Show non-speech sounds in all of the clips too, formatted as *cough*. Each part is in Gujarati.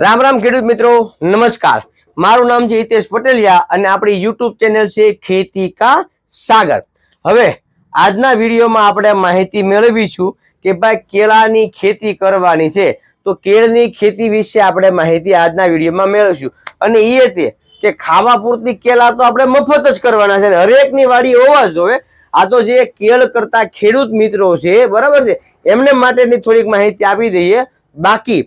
રામ રામ ખેડૂત મિત્રો, નમસ્કાર. મારું નામ છે હિતેશ પટેલિયા અને આપણી યુટ્યુબ ચેનલ છે ખેતી કા સાગર. હવે, આજના વિડીયોમાં આપણે માહિતી મેળવીશું કે ભાઈ કેળાની ખેતી કરવાની છે. તો કેળની ખેતી વિશે આપણે માહિતી આજના વિડીયોમાં મેળવીશું. અને એ તે કે ખાવા પૂરતી કેળા તો આપણે મફત જ કરવાના છે હરેકની વાડી હોવા જોવે. આ તો જે કેળ કરતા ખેડૂત મિત્રો છે, બરાબર છે? એમને માટેની થોડીક માહિતી આપી દઈએ. બાકી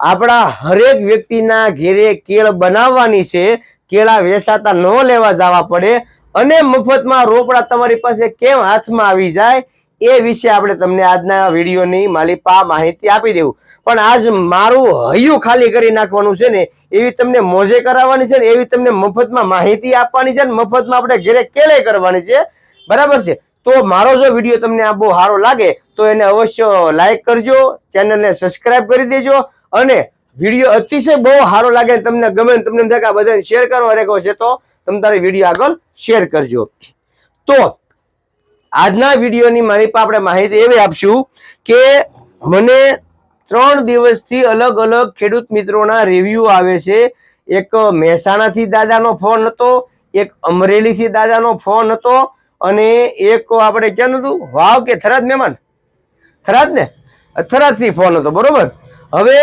આપણા હરેક વ્યક્તિના ઘેરે કેળ બનાવવાની છે, કેળા વેસાતા ન લેવા જવા પડે અને મફતમાં રોપડા તમારી પાસે કેમ હાથમાં આવી જાય એ વિશે આપણે તમને આજના વિડીયોની માલિપા માહિતી આપી દેવું. પણ આજ મારું હૈયું ખાલી કરી નાખવાનું છે ને, એવી તમને મોજે કરાવવાની છે ને, એવી તમને મફતમાં માહિતી આપવાની છે ને, મફતમાં આપણે ઘેરે કેળે કરવાની છે. બરાબર છે? તો મારો જો વીડિયો તમને આ બહુ સારો લાગે, તો એને અવશ્ય લાઈક કરજો, ચેનલને સબસ્ક્રાઈબ કરી દેજો અને વીડિયો અતિશય બહુ સારો લાગે તમને ગમે તમને એમ બધાને શેર કરવા રેખો છે તો તમે તારી વીડિયો આગળ શેર કરજો. તો આજના વિડીયોની મારી પાસે આપણે માહિતી એવી આપશું કે મને ત્રણ દિવસથી અલગ અલગ ખેડૂત મિત્રોના રિવ્યૂ આવે છે. એક મહેસાણાથી દાદાનો ફોન હતો, એક અમરેલીથી દાદાનો ફોન હતો અને એક આપણે ક્યાં હતું? વાવ કે થરાદ મહેમાન? થરાદ ને થરાદથી ફોન હતો, બરોબર? હવે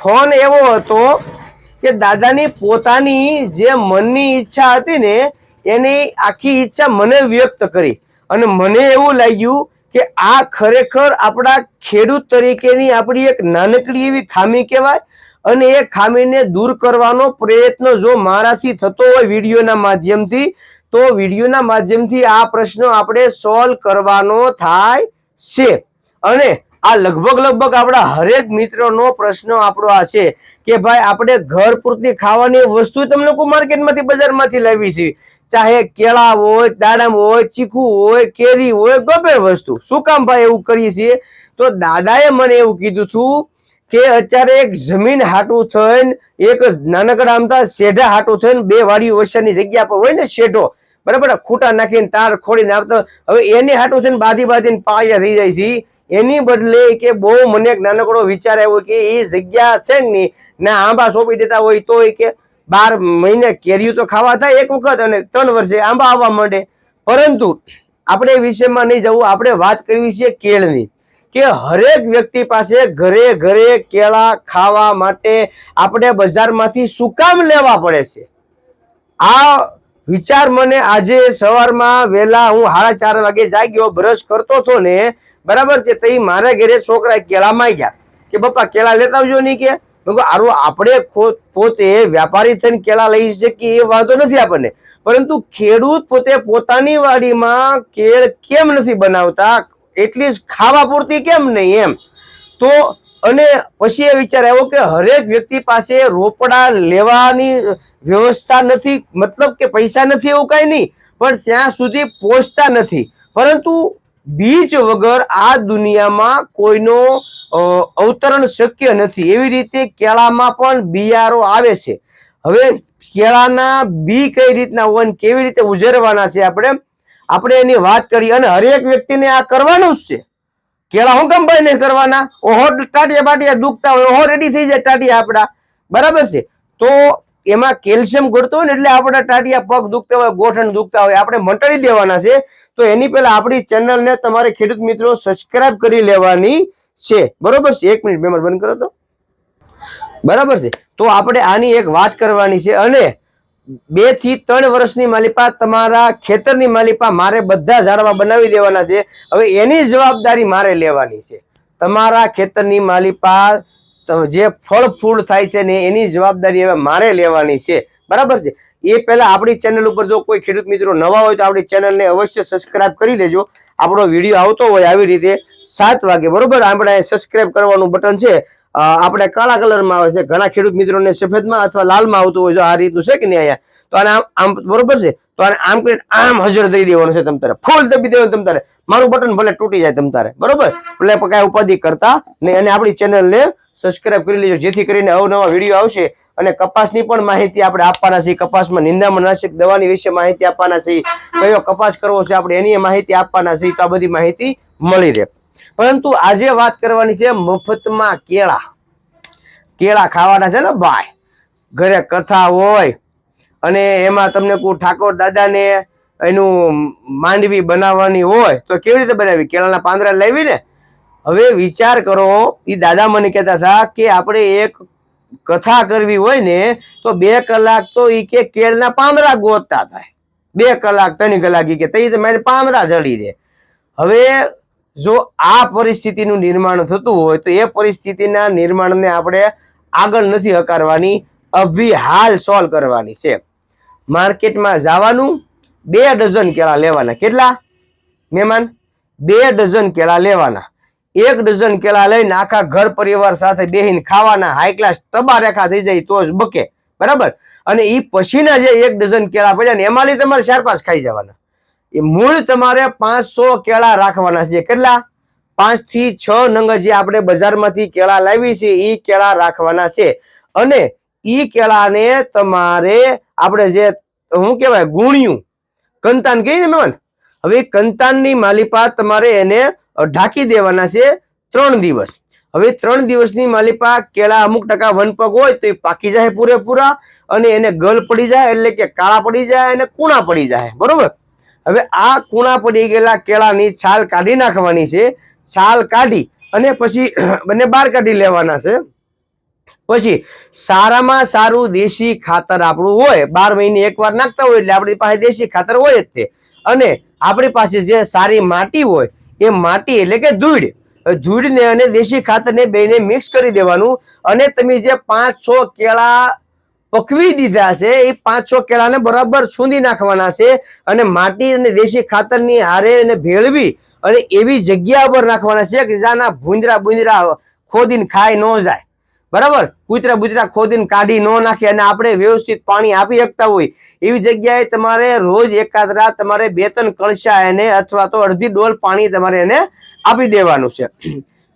ફોન એવો હતો કે દાદાની પોતાની જે મનની ઈચ્છા હતી ને, એની આખી ઈચ્છા મને વ્યક્ત કરી. અને મને એવું લાગ્યું કે આ ખરેખર આપણા ખેડૂત તરીકેની આપણી એક નાનકડી એવી ખામી કહેવાય અને એ ખામીને દૂર કરવાનો પ્રયત્ન જો મારાથી થતો હોય વિડીયોના માધ્યમથી, તો વિડીયોના માધ્યમથી આ પ્રશ્ન આપણે સોલ્વ કરવાનો થાય છે. અને આ લગભગ લગભગ આપણા હરેક મિત્રનો પ્રશ્ન આપણો આ છે કે ભાઈ, આપણે ઘર પૂરતી ખાવાની વસ્તુ તમે લોકો માર્કેટમાંથી, બજારમાંથી લાવી છે? ચાહે કેળા હોય, દાડમ હોય, ચીકુ હોય, કેરી હોય, ગમે વસ્તુ. શું કામ ભાઈ એવું કરીએ છીએ? તો દાદાએ મને એવું કીધું હતું કે અત્યારે એક જમીન હાટું થઈને, એક નાનકડા આમતા શેઢા હાટું થઈને બે વાડી વસ્યાની જગ્યા પર હોય ને શેઢો બરાબર? ખૂટા નાખીને તાર ખોડીને આવતો હવે એને હાટું ને બાધી બાંધીને પાયા થઈ જાય છે. એની બદલે કે બહુ મને એક નાનકડો વિચાર આવ્યો કે એ જગ્યા છે ને ના આંબા સોંપી દેતા હોય તો કે બાર મહિને કેરીયું તો ખાવા થાય એક વખત અને ત્રણ વર્ષે આંબા આવવા માંડે. પરંતુ આપણે એ વિષયમાં નહીં જવું, આપણે વાત કરવી છે કેળની. કે હરેક વ્યક્તિ પાસે ઘરે ઘરે કેળા ખાવા માટે આપણે બજારમાંથી શું કામ લેવા પડે છે? આ વિચાર મને આજે સવારમાં વહેલા હું સાડા ચાર વાગે જાગ્યો બ્રશ કરતો હતો ને, બરાબર છે તઈ મારા ઘરે છોકરા કેળા માંગ્યા કે પપ્પા કેળા લેતા આવજો નહીં કે? આરું, આપણે પોતે વ્યાપારી થઈને કેળા લઈ શકીએ, એ વાંધો નથી આપણને. પરંતુ ખેડૂત પોતે પોતાની વાડીમાં કેળ કેમ નથી બનાવતા? એટલી ખાવા પૂરતી કેમ નહીં એમ? તો અને પછી એ વિચાર આવ્યો કે હરેક વ્યક્તિ પાસે રોપડા લેવાની વ્યવસ્થા નથી, મતલબ કે પૈસા નથી એવું કાંઈ નહીં, પણ ત્યાં સુધી પહોંચતા નથી. પરંતુ બીજ વગર આ દુનિયામાં કોઈનો અવતરણ શક્ય નથી. એવી રીતે કેળામાં પણ બિયારો આવે છે. હવે કેળાના બી કઈ રીતના હોય કેવી રીતે ઉજરવાના છે આપણે? આપણે એની વાત કરી અને હરેક વ્યક્તિને આ કરવાનું જ છે. કેળા હું કેમ ભાઈ નહીં કરવાના? ઓહો, ટાટિયા બાટિયા દુખતા હોય, ઓહો રેડી થઈ જાય ટાટિયા આપડા બરાબર છે? તો એમાં કેલ્શિયમ ઘટતો હોય ને એટલે આપણા ટાટિયા પગ દુખતા હોય, ગોઠણ દુખતા હોય, આપણે મટાડી દેવાના છે. તો એની પહેલા આપણી ચેનલને તમારે ખેડૂત મિત્રો સબસ્ક્રાઇબ કરી લેવાની છે. બરોબર છે? એક મિનિટ, મેમર બંધ કરો તો. બરાબર છે? તો આપણે આની એક વાત કરવાની છે અને બેથી ત્રણ વર્ષની માલિપા તમારા ખેતરની માલિપા મારે બધા ઝાડવા બનાવી દેવાના છે. હવે એની જવાબદારી મારે લેવાની છે. તમારા ખેતરની માલિપા જે ફળ ફૂલ થાય છે ને એની જવાબદારી હવે મારે લેવાની છે. બરાબર છે? એ પહેલાં આપણી ચેનલ ઉપર જો કોઈ ખેડૂત મિત્રો નવા હોય તો આપણી ચેનલને અવશ્ય સબસ્ક્રાઇબ કરી લેજો. આપણો વીડિયો આવતો હોય આવી રીતે સાત વાગે, બરોબર? આપણે સબસ્ક્રાઇબ કરવાનું બટન છે. આપણે કાળા કલરમાં આવે છે. ઘણા ખેડૂત મિત્રોને સફેદમાં અથવા લાલમાં આવતું હોય જો આ રીતનું છે કે નહીં અહીંયા? તો આને આમ આમ બરોબર છે? તો આને આમ કરીને આમ હજર દઈ દેવાનું છે તમ તારે. ફૂલ દબી દેવાનું તમ તારે. મારું બટન ભલે તૂટી જાય તમ તારે. બરોબર? એટલે કાંઈ ઉપાધિ કરતા નહીં અને આપણી ચેનલને સબસ્ક્રાઇબ કરી લેજો. જેથી કરીને અવનવા વીડિયો આવશે અને કપાસની પણ માહિતી આપણે આપવાના છીએ. કપાસમાં નિંદામણ નાશક દવાની વિશે માહિતી આપવાના છીએ. કયો કપાસ કરવો છે આપણે એની માહિતી આપવાના છીએ. તો આ બધી માહિતી મળી રહે. પરંતુ આજે વાત કરવાની છે મફતમાં કેળા. કેળા ખાવાના છે ને ભાઈ? ઘરે કથા હોય અને એમાં તમને કોઈ ઠાકોર દાદાને એનું માંડવી બનાવવાની હોય તો કેવી રીતે બનાવી? કેળાના પાંદડા લાવી ને? હવે વિચાર કરો એ દાદા મને કહેતા હતા કે આપણે એક કથા કરવી હોય ને તો બે કલાક તો એ કે કેળના પાંદડા ગોતતા થાય. બે કલાક, ત્રણ કલાક એ કે તઈ મારે પાંદડા જડી દે. હવે જો આ પરિસ્થિતિનું નિર્માણ થતું હોય તો એ પરિસ્થિતિના નિર્માણને આપણે આગળ નથી હકારવાની, અભી હાલ સોલ્વ કરવાની છે. માર્કેટમાં જવાનું, બે ડઝન કેળા લેવાના. કેટલા? મહેમાન, બે ડઝન કેળા લેવાના. એક ડઝન કેળા લઈને આખા ઘર પરિવાર સાથે બેહીને ખાવાના હાઈ ક્લાસ તબા રેખા થઈ જાય તો જ બકે. બરાબર? અને એ પછીના જે એક ડઝન કેળા પડ્યા ને એમાંથી તમારે ચાર પાંચ ખાઈ જવાના. એ મૂળ તમારે પાંચસો કેળા રાખવાના છે. કેટલા? પાંચથી છ નંગ જે આપણે બજારમાંથી કેળા લાવી છે એ કેળા રાખવાના છે. અને એ કેળાને તમારે આપણે જે શું કહેવાય, ગુણ્યું. કંતાન કહીએ ને મહેમાન હવે કંતાનની માલિપા તમારે એને ઢાંકી દેવાના છે ત્રણ દિવસ. હવે ત્રણ દિવસની માલિપા કેળા અમુક ટકા વનપગ હોય તો એ પાકી જાય પૂરેપૂરા અને એને ગલ પડી જાય એટલે કે કાળા પડી જાય અને કૂણા પડી જાય. બરોબર? હવે આ કૂણા પડી ગયેલા કેળાની છાલ કાઢી નાખવાની છે. છાલ કાઢી અને પછી *clears throat* બંને બહાર કાઢી લેવાના છે. પછી સારામાં સારું દેશી ખાતર આપણું હોય, બાર મહિને એકવાર નાખતા હોય એટલે આપણી પાસે દેશી ખાતર હોય જ તે. અને આપણી પાસે જે સારી માટી હોય, એ માટી એટલે કે ધૂળ. ધૂળને અને દેશી ખાતરને બેને મિક્સ કરી દેવાનું. અને તમે જે પાંચ છ કેળા પકવી દીધા છે. એ પાંચ છ કેળાને બરાબર છૂંદી નાખવાના છે અને માટી અને દેશી ખાતરની હારે એને ભેળવી અને એવી જગ્યા પર નાખવાના છે કે જ્યાંના ભૂંદરા ભૂંદરા ખોદીને ખાઈ ન જાય. બરાબર? કૂતરા બુતરા ખોદીને કાઢી ન નાખે અને આપણે વ્યવસ્થિત પાણી આપી શકતા હોય. એવી જગ્યાએ તમારે રોજ એકાદ રાત તમારે બે ત્રણ કળશા એને અથવા તો અડધી ડોલ પાણી તમારે એને આપી દેવાનું છે.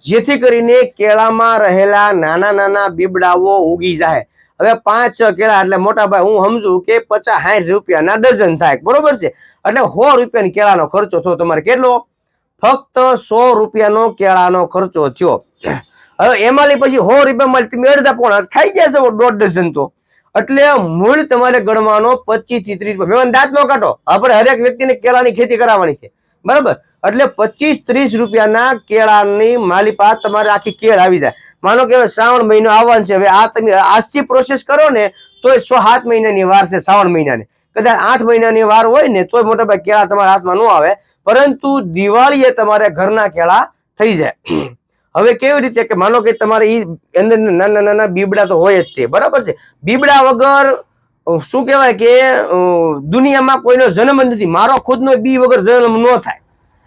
જેથી કરીને કેળામાં રહેલા નાના નાના બીબડાઓ ઉગી જાય. હવે પાંચ કેળા, એટલે મોટા ભાઈ, હું સમજુ કે પચાસ સાઠ રૂપિયાના ડઝન થાય. બરોબર છે? એટલે સો રૂપિયાની કેળાનો ખર્ચો થયો. તમારે કેટલો? ફક્ત સો રૂપિયાનો કેળાનો ખર્ચો થયો. હવે એમાં પછી સો રૂપિયામાં તમે અડધા પોણા ખાઈ જાય છે દોઢ ડઝન તો. એટલે મૂળ તમારે ગણવાનો પચીસથી ત્રીસ રૂપિયા. દાંત નો કાઢો. આપણે હરેક વ્યક્તિને કેળાની ખેતી કરાવવાની છે. બરાબર? એટલે પચીસ ત્રીસ રૂપિયાના કેળાની માલિપા તમારે આખી કેળ આવી જાય. માનો કે શ્રાવણ મહિનો આવવાનો છે, હવે આ તમે આજથી પ્રોસેસ કરો ને તો છ સાત મહિનાની વાર છે શ્રાવણ મહિનાની. કદાચ આઠ મહિનાની વાર હોય ને, તોય મોટા ભાઈ કેળા તમારા હાથમાં ન આવે, પરંતુ દિવાળીએ તમારે ઘરના કેળા થઈ જાય. હવે કેવી રીતે કે માનો કે તમારે એ અંદર નાના નાના બીબડા તો હોય જ તે, બરાબર છે? બીબડા વગર, શું કહેવાય કે દુનિયામાં કોઈનો જન્મ નથી. મારો ખુદનો બી વગર જન્મ ન થાય.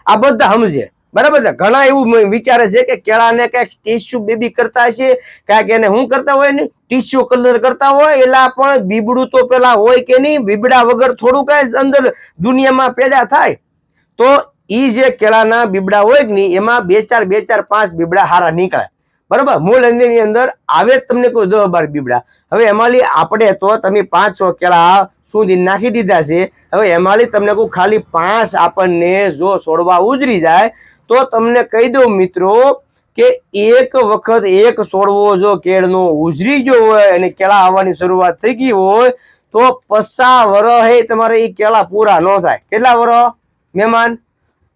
આ બધા સમજે. બરાબર છે? ઘણા એવું વિચારે છે કે કેળાને કંઈક ટીસ્યુ બેબી કરતા છે કાંઈક એને શું કરતા હોય ને ટીસ્યુ કલર કરતા હોય, એલા પણ બીબડું તો પેલા હોય કે નહીં, બીબડા વગર થોડું કાંઈ અંદર દુનિયામાં પેદા થાય. તો ઈ જે કેળાના બીબડા હોય કે નહીં, એમાં બે ચાર બે ચાર, પાંચ બીબડા હારા નીકળે. બરાબર? મૂળ અંદરની અંદર આવે તમને કોઈ દસ બાર બીબડા. હવે એમાંથી આપણે તો તમે પાંચ કેળા સુધી નાખી દીધા છે. હવે એમાંથી તમને કોઈ ખાલી પાંચ આપણને જો છોડવા ઉજરી જાય, તો તમને કહી દઉં મિત્રો કે એક વખત એક છોડવો જો કેળનો ઉજરી ગયો હોય અને કેળા આવવાની શરૂઆત થઈ ગઈ હોય, તો પચાસ વર્ષ એ તમારે એ કેળા પૂરા ન થાય. કેટલા વર્ષ મહેમાન,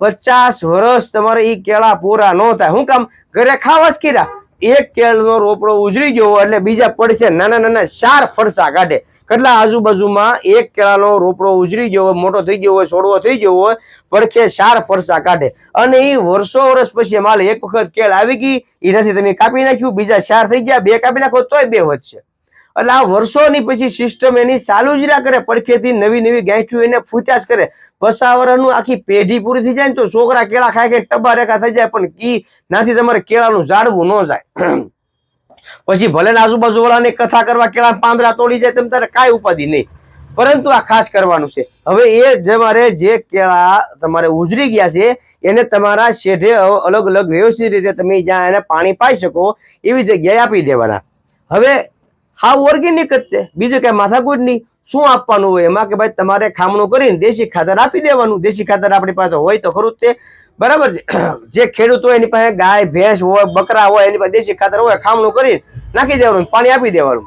પચાસ વર્ષ તમારે એ કેળા પૂરા ન થાય. હું કામ ઘરે ખાવા જ કર્યા એક કેળનો રોપડો ઉજરી ગયો એટલે બીજા પડશે નાના નાના ચાર ફરસા કાઢે. કેટલા આજુબાજુમાં એક કેળાનો રોપડો ઉજરી ગયો હોય, મોટો થઈ ગયો હોય છોડવો થઈ ગયો હોય, પડખે ચાર ફરસા કાઢે. અને એ વર્ષો વર્ષ પછી માલ એક વખત કેળ આવી ગઈ, એનાથી તમે કાપી નાખ્યું, બીજા ચાર થઈ ગયા, બે કાપી નાખો તોય બે વધશે. એટલે આ વર્ષોની પછી સિસ્ટમ એની ચાલુ જ રહ્યા કરે. પડખેથી નવી નવી ગાંઠ્યું એને ફૂટ્યા જ કરે. પસાવરણનું આખી પેઢી પૂરી થઈ જાય ને તો છોકરા કેળા ખાય કે ટબા રેખા થઈ જાય, પણ કી નાથી તમારે કેળાનું ઝાડવું ન જાય. *clears throat* પછી ભલે આજુબાજુ વાળાને કથા કરવા કેળા પાંદડા તોડી જાય, તેમ તારે કાંઈ ઉપાધિ નહીં. પરંતુ આ ખાસ કરવાનું છે. હવે એ તમારે જે કેળા તમારે ઉજરી ગયા છે, એને તમારા શેઢે અલગ અલગ વ્યવસ્થિત રીતે તમે જ્યાં એને પાણી પાઈ શકો, એવી જગ્યાએ આપી દેવાના. હવે હાવ ઓર્ગેનિક જ તે બીજું કઈ માથાકૂટ નહીં. શું આપવાનું હોય? એમાં કે ભાઈ તમારે ખામણું કરીને દેશી ખાતર આપી દેવાનું. દેશી ખાતર આપણી પાસે હોય તો ખરું તે. બરાબર છે? *clears throat* જે ખેડૂત હોય એની પાસે ગાય, ભેંસ હોય, બકરા હોય, એની પાસે દેશી ખાતર હોય, ખામણું કરીને નાખી દેવાનું, પાણી આપી દેવાનું.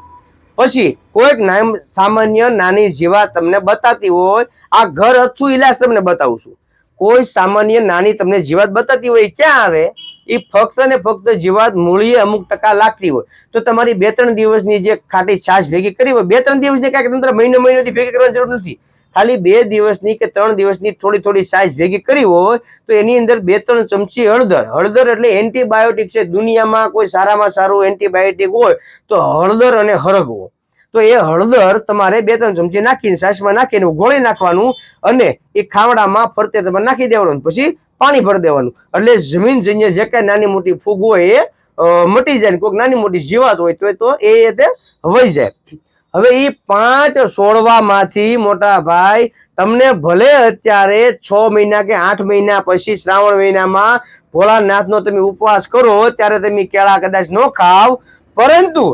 પછી કોઈક નામ સામાન્ય નાની જીવાત તમને બતાતી હોય, આ ઘર અથું ઇલાજ તમને બતાવું છું. કોઈ સામાન્ય નાની તમને જીવાત બતાતી હોય ક્યાં આવે? એ ફક્ત ને ફક્ત જીવાત મૂળીએ અમુક ટકા લાગતી હોય. તો તમારી બે ત્રણ દિવસની જે ખાટી છાશ ભેગી કરી હોય બે ત્રણ દિવસની કાંઈક તંત્ર મહિનો મહિનોથી ભેગી કરવાની જરૂર નથી. ખાલી બે દિવસની કે ત્રણ દિવસની થોડી થોડી સાઇઝ ભેગી કરી હોય, તો એની અંદર બે ત્રણ ચમચી હળદર. હળદર એટલે એન્ટીબાયોટિક છે. દુનિયામાં કોઈ સારામાં સારું એન્ટીબાયોટિક હોય, તો હળદર અને હરગવો. તો એ હળદર તમારે બે ત્રણ ચમચી નાખીને સાસમાં નાખીને ગોળી નાખવાનું અને એ ખાવડામાં ફરતે તમારે નાખી દેવાનું પછી પાણી ભરી દેવાનું. એટલે જમીન જન્ય જે કાંઈ નાની મોટી ફૂગ હોય એ મટી જાય કોઈક નાની મોટી જીવાત હોય તો એ તો એ તે વહી જાય. હવે એ પાંચ સોળવામાંથી મોટા ભાઈ, તમને ભલે અત્યારે છ મહિના કે આઠ મહિના પછી શ્રાવણ મહિનામાં ભોળાનાથનો તમે ઉપવાસ કરો, ત્યારે તમે કેળા કદાચ ન ખાવ, પરંતુ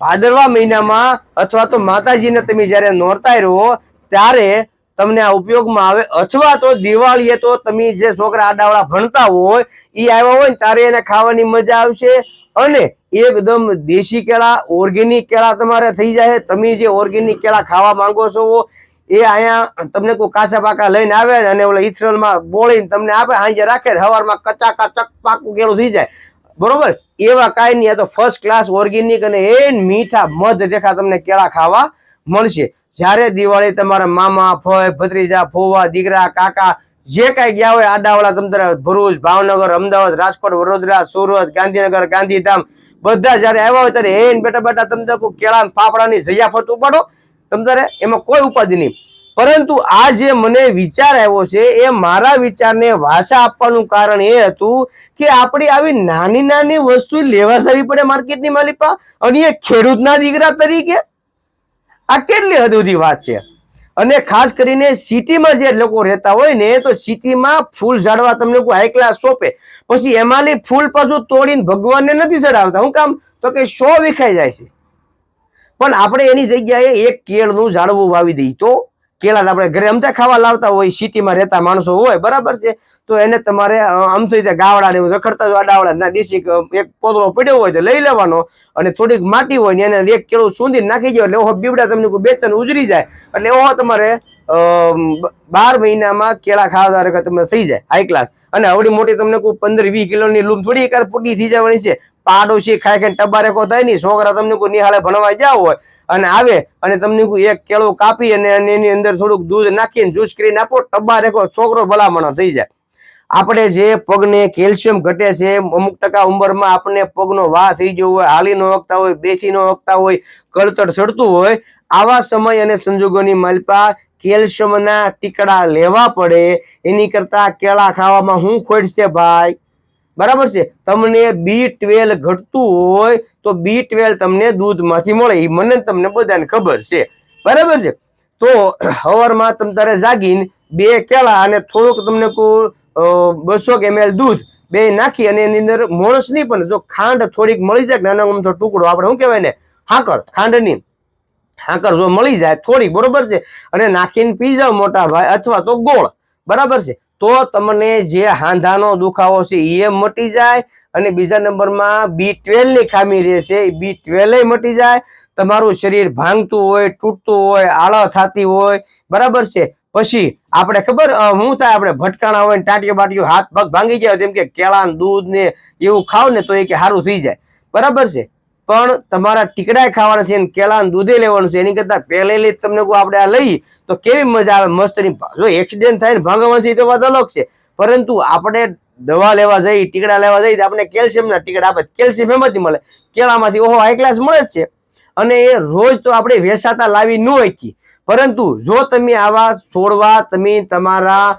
ભાદરવા મહિનામાં અથવા તો માતાજીને તમે જ્યારે નોરતા રહો, ત્યારે તમને આ ઉપયોગમાં આવે. અથવા તો દિવાળીએ તો તમે જે છોકરા આડાવડા ભણતા હોય એ આવ્યા હોય ને ત્યારે એને ખાવાની મજા આવશે. અને એકદમ દેશી કેળા, ઓર્ગેનિક કેળા તમારે થઈ જાય. તમે જે ઓર્ગેનિક કેળા ખાવા માંગો છો, એ અહીંયા તમને કોઈ કાચા પાકા લઈને આવે અને ઓલા ઇથરલમાં બોળીને તમને આપે, હાંજે રાખે ને સવારમાં કચા ચક પાકું કેળું થઈ જાય. બરોબર? એવા કાંઈ નહીં, આ તો ફર્સ્ટ ક્લાસ ઓર્ગેનિક અને એ મીઠા મધ રેખા તમને કેળા ખાવા મળશે. જ્યારે દિવાળી તમારા મામા ફોય ભત્રીજા ફોવા દીકરા, કાકા જે કાંઈ ગયા હોય, આડાવાળા તમ તારે ભરૂચ, ભાવનગર, અમદાવાદ, રાજકોટ, વડોદરા, સુરત, ગાંધીનગર, ગાંધીધામ બધા જ્યારે આવ્યા હોય ત્યારે એન બેટા બેટા તમે કેળા ફાફડાની ફાફડાની ફરતું ઉપાડો. તમ તારે એમાં કોઈ ઉપાધિ નહીં. પરંતુ આ જે મને વિચાર આવ્યો છે, એ મારા વિચારને વાસા આપવાનું કારણ એ હતું કે આપણી આવી નાની નાની વસ્તુ લેવા જવી પડે માર્કેટની માલિપા અને એ ખેડૂતના દીકરા તરીકે? આ કેટલી હદ સુધી વાત છે? અને ખાસ કરીને સિટીમાં જે લોકો રહેતા હોય ને, તો સિટીમાં ફૂલ ઝાડવા તમને કોઈ હાઈ સોંપે. પછી એમાંની ફૂલ પાછું તોડીને ભગવાનને નથી ચડાવતા. હું કામ? તો કે શો વિખાઈ જાય છે. પણ આપણે એની જગ્યાએ એક કેળનું ઝાડવું વાવી દઈએ તો? કેળા આપણે ઘરે અમતા ખાવા લાવતા હોય, સિટીમાં રહેતા માણસો હોય, બરાબર છે? તો એને તમારે આમ તો રીતે ગાવડા ને રખડતા આડાવડા ના દેશી એક પોતળો પડ્યો હોય તો લઈ લેવાનો અને થોડીક માટી હોય ને એને એક કેળું સૂંધી નાખી જાય એટલે ઓહો બીબડા તમને કોઈ બેચન ઉજરી જાય. એટલે ઓહો તમારે બાર મહિનામાં કેળા ખાવા તમને થઈ જાય હાઈ ક્લાસ અને આવડી મોટી તમને કોઈ પંદર વીસ કિલોની લૂમ થોડી એકાદ પૂટી થઈ જવાની છે. પાડોશી ખાઈ ખાઈને ટબારેકો થાય નહીં, છોકરા તમને કોઈ નિહાળે ભણવા જાવ હોય અને આવે અને તમને કોઈ એક કેળો કાપી અને એની અંદર થોડુંક દૂધ નાખીને જ્યુસ કરીને આપો, ટબારેકો છોકરો ભલામણો થઈ જાય. આપણે જે પગને કેલ્શિયમ ઘટે છે, અમુક ટકા ઉંમરમાં આપણને પગનો વાહ થઈ ગયો હોય હાલી ન વખતા હોય બેસી ન વખતા હોય કળતર ચડતું હોય, આવા સમય અને સંજોગોની માલપા કેલ્શિયમના ટીકડા લેવા પડે, એની કરતા કેળા ખાવામાં શું ખોટ છે ભાઈ? બરાબર છે? તમને બી ટ્વેલ ઘટતું હોય, તો બી ટ્વેલ તમને દૂધમાંથી મળે એ મને તમને બધાને ખબર છે. બરાબર છે? તો હવારમાં તમે તારે જાગીને બે કેળા અને થોડુંક તમને બસો એમએલ દૂધ બે નાખી અને એની અંદર મોણસની પણ જો ખાંડ થોડીક મળી જાય, નાનો ટુકડો, આપણે શું કહેવાય ને હાકર ખાંડની. હાકર જો મળી જાય થોડીક, બરોબર છે? અને નાખીને પી જાવ મોટા ભાઈ, અથવા તો ગોળ, બરાબર છે? તો તમને જે હાંધાનો દુખાવો છે એ મટી જાય અને બીજા નંબરમાં બી ટ્વેલ્વની ખામી રહેશે બી ટ્વેલ્વ મટી જાય. તમારું શરીર ભાંગતું હોય, તૂટતું હોય આળા થતી હોય, બરાબર છે? પછી આપણે ખબર હું થાય આપણે ભટકાણા હોય ટાંટીઓ બાટીઓ હાથ પગ ભાંગી જાય જેમ કે કેળા દૂધ ને એવું ખાવ ને તો એ કે સારું થઈ જાય. બરાબર છે? પણ તમારા ટીકડા ખાવાના છે ને કેળા દૂધે લેવાનું છે, એની કરતાં પહેલેથી જ તમને આપણે આ લઈએ, તો કેવી મજા આવે, મસ્તની જો એક્સિડન્ટ થાય ને ભાંગવાનું છે તો વાત અલગ છે. પરંતુ આપણે દવા લેવા જઈએ, ટીકડા લેવા જઈએ આપણે કેલ્શિયમના ટીકડા આપે, કેલ્શિયમ એમાંથી મળે. કેળામાંથી ઓહો હાઈ ક્લાસ મળે જ છે. અને એ રોજ તો આપણે વેસાતા લાવી ન શકી પરંતુ જો તમે આવા છોડવા, તમે તમારા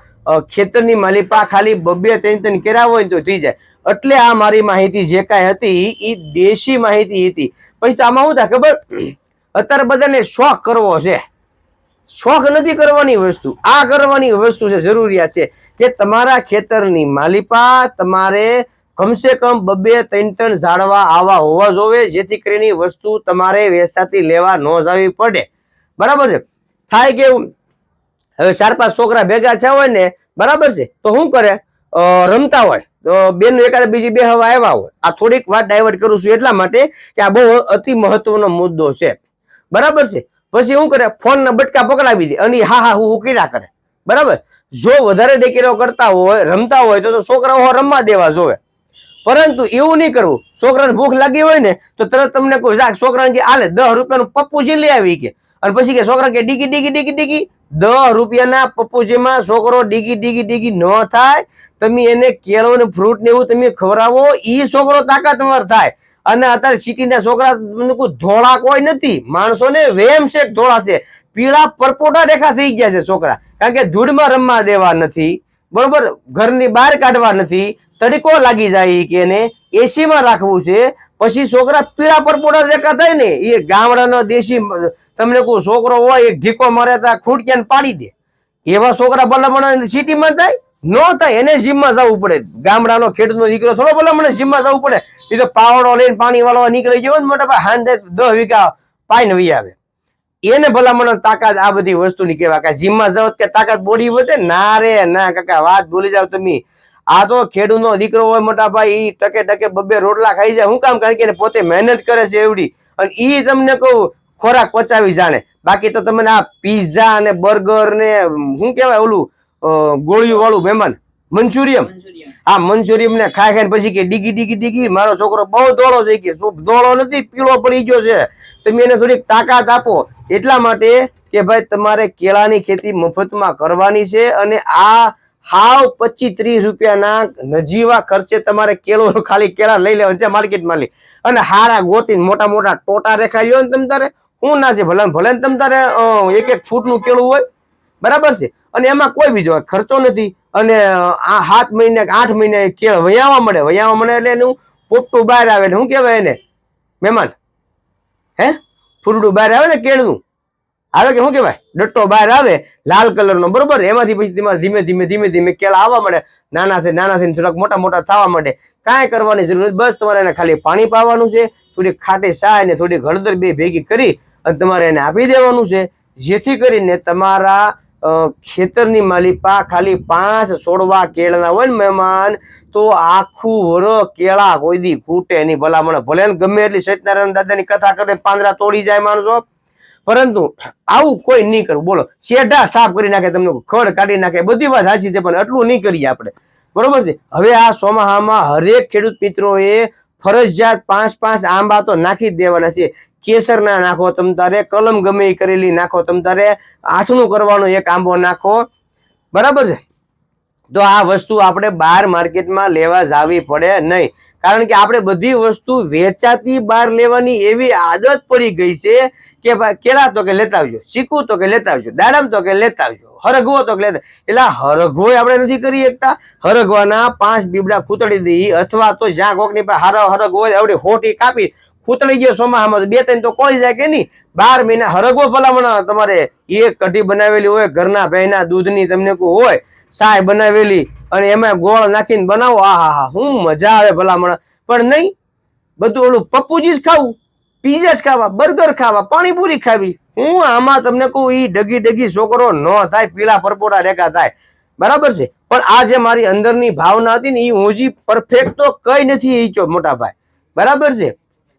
ખેતરની માલિપા ખાલી બબ્બે ત્રણ ત્રણ કેરા હોય તો થઈ જાય. એટલે આ મારી માહિતી જે કાંઈ હતી એ દેશી માહિતી હતી. પછી તો આમાં શું થાય ખબર? અત્યારે બધાને શોખ કરવો છે. શોખ નથી કરવાની વસ્તુ. આ કરવાની વસ્તુ છે, જરૂરિયાત છે કે તમારા ખેતરની માલિપા તમારે કમસે કમ બબે ત્રણ ત્રણ ઝાડવા આવા હોવા જોવે, જેથી કરીને વસ્તુ તમારે વેચાતી લેવા ન જવી પડે. બરાબર છે? થાય કેવું? હવે ચાર પાંચ છોકરા ભેગા થયા હોય ને, બરાબર છે? તો શું કરે? રમતા હોય. તો બેન એકાદ બીજી બે હવા આવ્યા હોય. આ થોડીક વાત ડાયવર્ટ કરું છું એટલા માટે કે આ બહુ અતિ મહત્વનો મુદ્દો છે. બરાબર છે? પછી શું કરે? ફોન ના બટકા પકડાવી દે અને હા હા, હું કર્યા કરે. બરાબર? જો વધારે દેખીરો કરતા હોય, રમતા હોય, તો છોકરાઓ રમવા દેવા જોવે. પરંતુ એવું નહીં કરવું. છોકરાને ભૂખ લાગી હોય ને, તો તરત તમને કોઈ જા છોકરાને આલે, દસ રૂપિયાનું પપ્પુજી લઈ આવી કે. અને પછી કે છોકરા કે ડીગી ડીગી ડીગી ડીગી દસ રૂપિયાના પપ્પુજીમાં છોકરો ડીગી ડીગી ડીગી ન થાય, તમે એને કેળો ને ફ્રૂટ ને એવું તમે ખવડાવો એ છોકરો તાકાતવર થાય. અને અત્યારે સિટીના છોકરા ધોળા કોઈ નથી. માણસોને વેમ છે ધોળા છે. પીળા પરપોટા રેખા થઈ ગયા છે છોકરા. કારણ કે ધૂળમાં રમવા દેવા નથી. બરોબર? ઘરની બહાર કાઢવા નથી. તડકો લાગી જાય કે એને. એસીમાં રાખવું છે. પછી છોકરા પીળા પરપોટા દેખા થાય ને એ ગામડાનો દેશી તમને કોઈ છોકરો હોય, એક ઢીકો મારે તો ખૂટક્યાને પાડી દે. એવા છોકરા ભલામણ સિટીમાં થાય ન થાય, એને જીમમાં જવું પડે. ગામડાનો ખેડૂતનો દીકરો થોડો ભલામણ જીમમાં જવું પડે. એ તો પાવડો લઈને પાણી વાળવા નીકળી ગયો મોટા ભાઈ હાંધે દસ વીઘા પાઈને વી આવે. એને ભલામણ તાકાત આ બધી વસ્તુની કહેવાય કે જીમમાં જાવ કે તાકાત બોડી વધે, ના રે, ના કાકા, વાત ભૂલી જાવ તમે. આ તો ખેડૂતનો દીકરો હોય મોટા ભાઈ, ઈ ટકે ટકે બબે રોટલા ખાઈ જાય. હું કામ કારણ કે પોતે મહેનત કરે છે એવડી. અને ઈ તમને કહું ખોરાક પચાવી જાણે. બાકી તો તમને આ પીઝા અને બર્ગર ને શું કહેવાય ઓલું ગોળીયું વાળું મહેમાન? મંચુરિયમ આ મંચુરિયમ ને ખાઈ ખાઈને પછી કે ડીગી ડીગી ડીગી મારો છોકરો બહુ ધોળો છે કે દોડો નથી પીળો પડી ગયો છે. તમે એને થોડીક તાકાત આપો. એટલા માટે કે ભાઈ તમારે કેળાની ખેતી મફતમાં કરવાની છે અને આ હાવ પચીસ ત્રીસ રૂપિયાના નજીવા ખર્ચે તમારે કેળો ખાલી કેળા લઈ લેવા છે માર્કેટમાં લઈ અને હારા ગોતીને મોટા મોટા ટોટા રેખાઈ ગયો ને તમ તારે હું ના છે, ભલે ભલે તમ તારે એક એક ફૂટનું કેળું હોય, બરાબર છે? અને એમાં કોઈ બીજો ખર્ચો નથી. અને આ સાત મહિને આઠ મહિને કેળ વયાવા મળે. વયાવા મળે એટલે એનું પોપટું બહાર આવે એટલે શું કહેવાય એને? મહેમાન? હે? ફૂટડું બહાર આવે ને કેળનું? આવે કે શું કહેવાય? ડટ્ટો બહાર આવે, લાલ કલરનો બરોબર? એમાંથી પછી તમારે ધીમે ધીમે ધીમે ધીમે કેળા આવવા માંડે, નાના છે, નાના થઈને થોડાક મોટા મોટા થવા માંડે. કાંઈ કરવાની જરૂર નથી, બસ તમારે એને ખાલી પાણી પાવાનું છે થોડી ખાટી સાય ને થોડી હળદર બે ભેગી કરી અને તમારે એને આપી દેવાનું છે. જેથી કરીને તમારા ખેતરની માલિપા ખાલી પાંચ સોળવા કેળના હોય ને મહેમાન, તો આખું વર કેળા કોઈ દી ખૂટે નહીં. ભલામણ ભલે ગમે એટલી સત્યનારાયણ દાદાની કથા કરે પાંદરા તોડી જાય માણસો. પરંતુ આવું કોઈ નહીં કરવું. બોલો, શેઢા સાફ કરી નાખે તમને ખડ કાઢી નાખે, બધી વાત સાચી છે, પણ આટલું નહીં કરીએ આપણે. બરોબર છે? હવે આ સોમાહામાં હરેક ખેડૂત મિત્રોએ ફરજિયાત પાંચ પાંચ આંબા તો નાખી જ દેવાના છે. કેસર ના નાખો, તમ તારે કલમ ગમે કરેલી નાખો, તમ તારે આસણું કરવાનો એક આંબો નાખો. બરાબર છે? તો આ વસ્તુ આપણે બહાર માર્કેટમાં લેવા જાવી પડે નહીં. કારણ કે આપણે બધી વસ્તુ વેચાતી બહાર લેવાની એવી આદત પડી ગઈ છે કે કેળા તો કે લેતા આવજો શીખવું તો કે લેતા આવજો, દાડમ તો કે લેતા આવજો, હરગવો તો લેતા એટલે હરગવો આપણે નથી કરી શકતા. હરગવાના પાંચ બીબડા ખૂતડી દઈ અથવા તો જ્યાં કોકની પાસે હારો હરગવો આવડી હોટી કાપી ખૂતળી ગયો સોમાહામાં બે ત્રણ તો કોઈ જાય કે નહીં? બાર મહિના હરગવો ભલામણ તમારે એક કઢી બનાવેલી હોય, ઘરના ભાઈના દૂધની તમને કોઈ હોય, સાય બનાવેલી અને એમાં ગોળ નાખીને બનાવો. આ હા હા હું મજા આવે ભલામણ. પણ નહીં, બધું ઓલું પપ્પુજી જ ખાવું, પીઝા જ ખાવા, બર્ગર ખાવા, પાણીપુરી ખાવી. હું આમાં તમને કહું એ ડગી ડગી છોકરો ન થાય, પીળા પરપોટા રેખા થાય. બરાબર છે? પણ આ જે મારી અંદરની ભાવના હતી ને એ ઊંજી પરફેક્ટ તો કઈ નથી ઈચ્યો મોટા ભાઈ બરાબર છે?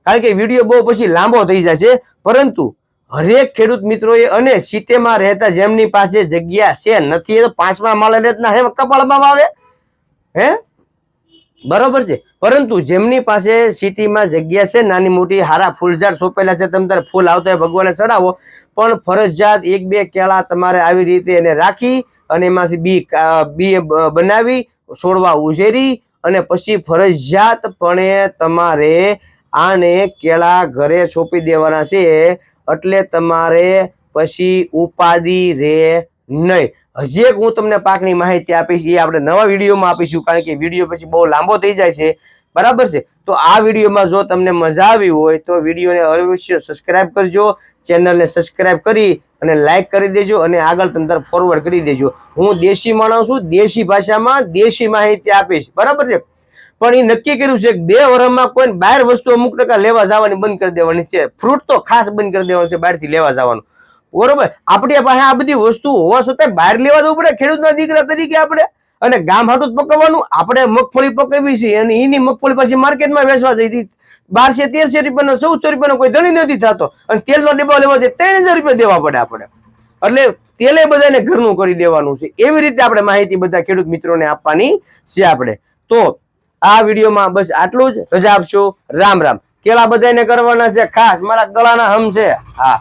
કારણ કે વીડિયો બહુ પછી લાંબો થઈ જાય છે. પરંતુ હરેક ખેડૂત મિત્રોએ અને સિટીમાં રહેતા જેમની પાસે જગ્યા છે નથી, એ તો પાંચમા માળે રહેતા હે, કપાળમાં આવે હે? બરોબર છે. પરંતુ જેમની પાસે સિટીમાં જગ્યા છે, નાની મોટી, હારા ફૂલઝાડ સોંપેલા છે, તમે તારે ફૂલ આવતા હોય ભગવાને ચડાવો, પણ ફરજિયાત એક બે કેળા તમારે આવી રીતે એને રાખી અને એમાંથી બી બી બનાવી, છોડવા ઉછેરી અને પછી ફરજિયાતપણે તમારે આને કેળા ઘરે છોપી દેવાના છે એટલે તમારે પછી ઉપાધિ રે નહીં. હજી એક હું તમને પાકની માહિતી આપીશ, એ આપણે નવા વિડીયોમાં આપીશું, કારણ કે વીડિયો પછી બહુ લાંબો થઈ જાય છે. બરાબર છે? તો આ વિડીયોમાં જો તમને મજા આવી હોય, તો વિડીયોને અવશ્ય સબસ્ક્રાઇબ કરજો, ચેનલને સબસ્ક્રાઇબ કરી અને લાઈક કરી દેજો અને આગળ તંત્ર ફોરવર્ડ કરી દેજો. હું દેશી માણસ છું, દેશી ભાષામાં દેશી માહિતી આપીશ. બરાબર છે? પણ એ નક્કી કર્યું છે કે બે વર્ષમાં કોઈ બહાર વસ્તુ અમુક ટકા લેવા જવાની બંધ કરી દેવાની છે. ફ્રૂટ તો ખાસ બંધ કરી દેવાનું છે, બહારથી લેવા જવાનું. બરોબર? આપણી પાસે આ બધી વસ્તુ હોવા છતાં બહાર લેવા જવું પડે, ખેડૂતના દીકરા તરીકે આપણે. અને ગામ હાટું જ પકવવાનું, આપણે મગફળી પકવી છે અને એની મગફળી પછી માર્કેટમાં વેચવા જઈ હતી. બારસો, તેરસો રૂપિયાનો, ચૌદસો રૂપિયાનો કોઈ ધણી નથી થતો. અને તેલનો ડબ્બો લેવા છે ત્રણ હજાર રૂપિયા દેવા પડે આપણે. એટલે તેલે બધાને ઘરનું કરી દેવાનું છે. એવી રીતે આપણે માહિતી બધા ખેડૂત મિત્રોને આપવાની છે આપણે. તો આ વિડીયોમાં બસ આટલું જ. રજા આપશો. રામ રામ. કેળા બધાને કરવાના છે? ખાસ મારા ગળાના હમ છે. હા.